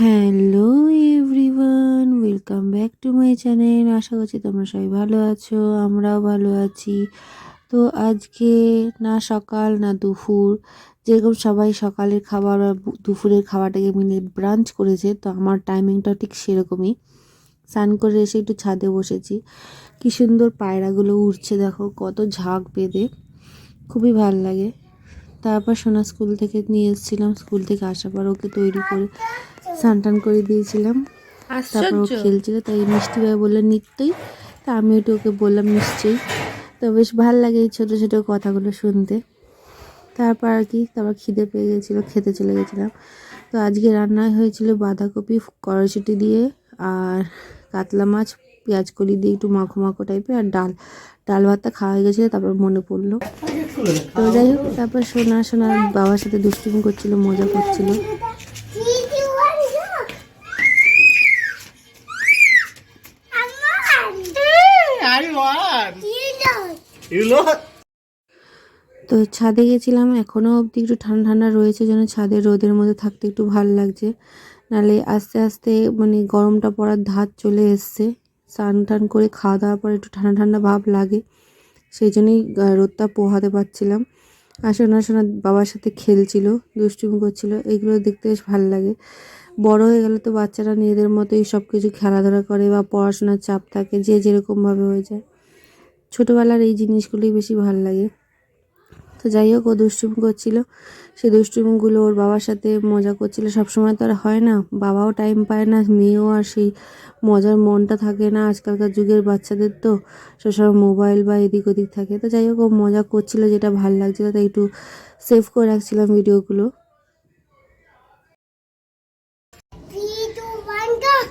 Hello everyone welcome back to my channel আশা করছি তোমরা সবাই ভালো আছো, আমরাও ভালো আছি। তো আজকে না সকাল, না দুপুর, যেরকম সবাই সকালের খাবার আর দুপুরের খাবারটাকে মিলে ব্রাঞ্চ করেছে, তো আমার টাইমিংটাও ঠিক সেরকমই। স্নান করে এসে একটু ছাদে বসেছি। কি সুন্দর পায়রাগুলো উড়ছে, দেখো, কত ঝাঁক বেঁধে। খুবই ভালো লাগে। তারপর সোনা স্কুল থেকে নিয়ে এসেছিলাম। স্কুল থেকে আসার পর ওকে তৈরি করে স্নান করে দিয়েছিলাম। তারপর ও খেলছিল তাই মিষ্টি ভাই বলল নিত্যই তা আমি একটু ওকে বললাম নিশ্চয়ই। তো বেশ ভালো লাগে এই ছোটো ছোটো কথাগুলো শুনতে। তারপর আর কি তারপর খিদে পেয়ে গেছিল খেতে চলে গেছিলাম। তো আজকে রান্নায় হয়েছিল বাঁধাকপি কড়াইশুটি দিয়ে আর কাতলা মাছ পেঁয়াজ কলি দিয়ে একটু মাখো মাখো টাইপের আর ডাল। ডাল ভাতটা খাওয়া হয়ে গেছিল তারপর মনে পড়ল। তো যাই হোক তারপর সোনা সোনা বাবার সাথে দুষ্টুমি করছিল মজা করছিল। তো ছাদে গেছিলাম এখনও অবধি একটু ঠান্ডা ঠান্ডা রয়েছে, যেন ছাদে রোদের মধ্যে থাকতে একটু ভালো লাগছে। নালে আস্তে আস্তে মানে গরমটা পড়ার ধার চলে এসছে। স্নান টান করে খাওয়া দাওয়ার পর একটু ঠান্ডা ঠান্ডা ভাব লাগে, সেই জন্যই রোদটা পোহাতে পারছিলাম। আর সোনা সোনা বাবার সাথে খেলছিল, দুষ্টুমি করছিল, এগুলো দেখতে বেশ ভালো লাগে। বড় হয়ে গেলে তো বাচ্চারা নিজেদের মতোই সব কিছু খেলাধুলা করে বা পড়াশোনার চাপ থাকে, যে যেরকমভাবে হয়ে যায়। ছোটোবেলার এই জিনিসগুলোই বেশি ভালো লাগে। তো যাই হোক, ও দুষ্টুমি করছিল। সেই দুষ্টুমিগুলো ওর বাবার সাথে মজা করছিল। সবসময় তো আর হয় না। বাবাও টাইম পায় না, মেয়েও আর সেই মজার মনটা থাকে না। আজকালকার যুগের বাচ্চাদের তো সবসময় মোবাইল বা এদিক ওদিক থাকে। তো যাই হোক, ও মজা করছিল, যেটা ভালো লাগছিল, তাই একটু সেভ করে রাখছিলাম ভিডিওগুলো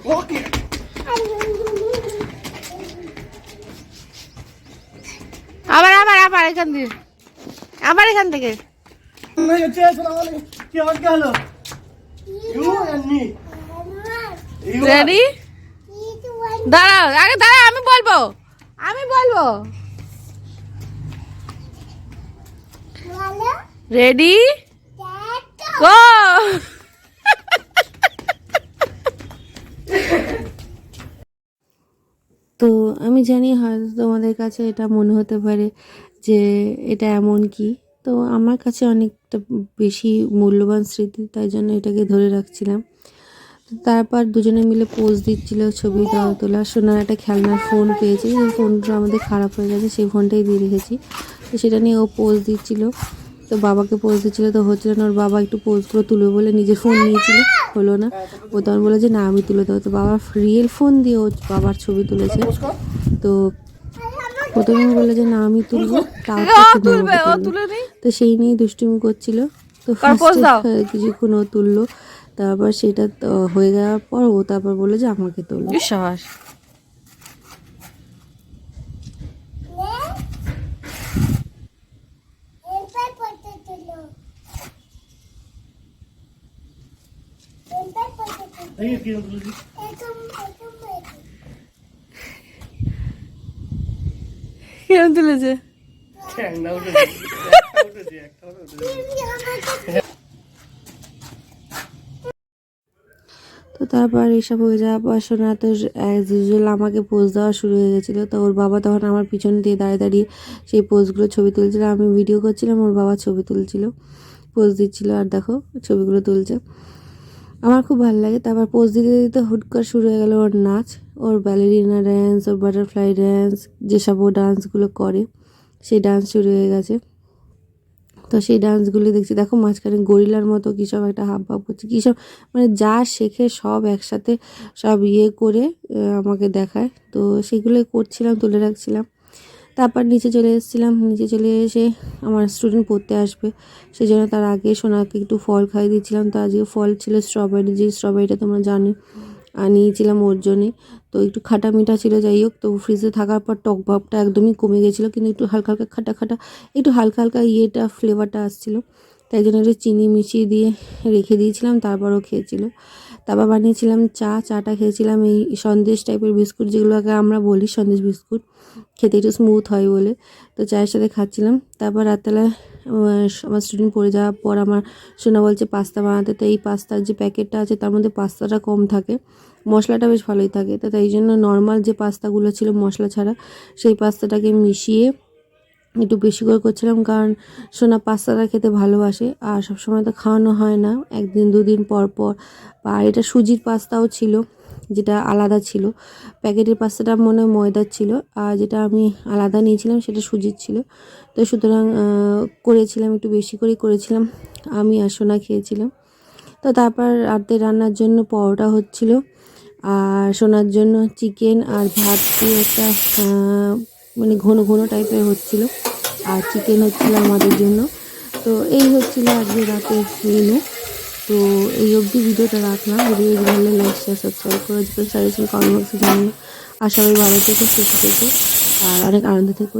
Okay. আবার আবার আবার এখান থেকে আবার এখান থেকে। রেডি দাঁড়াও আগে দাঁড়াও আমি বলব। আমি বলব। রেডি গো তো আমি জানি হয়তো তোমাদের কাছে এটা মনে হতে পারে যে এটা এমন কি। তো আমার কাছে অনেকটা বেশি মূল্যবান স্মৃতি, তাই জন্য এটাকে ধরে রাখছিলাম। তারপর দুজনে মিলে পোজ দিচ্ছিল ছবি দেওয়া, তোলা, সোনার একটা খেলনার ফোন পেয়েছে। সেই ফোনটা আমাদের খারাপ হয়ে গেছে, সেই ফোনটাই দিয়ে রেখেছি। তো সেটা নিয়ে ও পোজ দিচ্ছিল। তো বাবাকে পোজ দিচ্ছিল, তো হচ্ছিল না ওর বাবা একটু পোজগুলো তুলবে বলে নিজের ফোন নিয়েছিল। হলো না। ও তখন বলে যে না আমি তুলে দেবো। তো বাবা রিয়েল ফোন দিয়ে ও বাবার ছবি তুলেছে। তো প্রথমে বলল যে না আমি তুলবো। তুলবে তো সেই নিয়েই দুষ্টুমি করছিল। তো কিছুক্ষণ ও তুললো। তারপর সেটা হয়ে যাওয়ার পর ও তারপর বলল যে আমাকে তোলো। কিরম তুলেছে তো তারপর এসব হয়ে যাওয়ার পর সোনা তো অ্যাজ ইউজুয়াল আমাকে পোজ দেওয়া শুরু হয়ে গেছিল তো ওর বাবা তখন আমার পিছন দিয়ে দাঁড়িয়ে দাঁড়িয়ে সেই পোজগুলো ছবি তুলছিল। আমি ভিডিও করছিলাম ওর বাবা ছবি তুলছিল পোজ দিচ্ছিল। আর দেখো ছবিগুলো তুলছে। আমার খুব ভালো লাগে। তারপর পোজ দিতে দিতে হুট করে শুরু হয়ে গেল ওর নাচ, ওর ব্যালেরিনা ড্যান্স ওর বাটারফ্লাই ড্যান্স যেসব ও ডান্সগুলো করে, সেই ডান্স শুরু হয়ে গেছে। তো সেই ডান্সগুলো দেখছি, দেখো মাঝখানে গরিলার মতো কী সব একটা হাব ভাব করছে কী সব মানে যা শেখে সব একসাথে সব ইয়ে করে আমাকে দেখায়। তো সেগুলোই করছিলাম, তুলে রাখছিলাম। তারপর নিচে চলে এসেছিলাম। নিচে চলে এসে আমার স্টুডেন্ট পড়তে আসবে। সেই জন্য তার আগে সোনাকে একটু ফল খাইয়ে দিচ্ছিলাম। তো আজকে ফল ছিল স্ট্রবেরি যে স্ট্রবেরিটা তোমরা জানো, আর নিয়েছিলাম ওর জন্যে তো একটু খাটা মিঠা ছিল, যাই হোক। তো ফ্রিজে থাকার পর টক ভাবটা একদমই কমে গেছিল, কিন্তু একটু হালকা হালকা খাটা খাটা, একটু হালকা হালকা ইয়েটা ফ্লেভারটা আসছিল। তাই জন্য একটু চিনি মিশিয়ে দিয়ে রেখে দিয়েছিলাম তারপরও খেয়েছিল। তারপর বানিয়েছিলাম চা, চাটা খেয়েছিলাম এই সন্দেশ টাইপের বিস্কুট যেগুলোকে আমরা বলি সন্দেশ বিস্কুট। খেতে একটু স্মুথ হয় বলে। তো চায়ের সাথে খাচ্ছিলাম। তারপর রাতবেলায় আমার স্টুডেন্ট পড়ে যাওয়ার পর আমার সোনা বলছে পাস্তা বানাতে। তো এই পাস্তার যে প্যাকেটটা আছে, তার মধ্যে পাস্তাটা কম থাকে। মশলাটা বেশ ভালোই থাকে। তো তাই জন্য নর্মাল যে পাস্তাগুলো ছিল মশলা ছাড়া, সেই পাস্তাটাকে মিশিয়ে একটু বেশি করে করছিলাম কারণ সোনা পাস্তাটা খেতে ভালোবাসে আর সবসময় তো খাওয়ানো হয় না। একদিন, দুদিন পর পর। আর এটা সুজির পাস্তাও ছিল, যেটা আলাদা ছিল। প্যাকেটের পাস্তাটা মনে হয় ময়দার ছিল আর যেটা আমি আলাদা নিয়েছিলাম সেটা সুজির ছিল। তো সুতরাং করেছিলাম, একটু বেশি করেই করেছিলাম। আমি আর সোনা খেয়েছিলাম। তো তারপর রাতে রান্নার জন্য পরোটা হচ্ছিল। আর সোনার জন্য চিকেন আর ভাত দিয়ে একটা মানে ঘন ঘন টাইপের হচ্ছিল। আর চিকেন হচ্ছিল আমাদের জন্য। তো এই হচ্ছিল আজকে রাতের মেনু তো এই অবধি ভিডিওটা রাখলাম। ভিডিও ভালো লাগলে লাইক শেয়ার সাবস্ক্রাইব করে দেবেন। সাজেশন কমেন্ট বক্সে জানিয়ে। আর সবাই ভালো থেকো, সুস্থ থেকো। আর অনেক আনন্দ থেকো।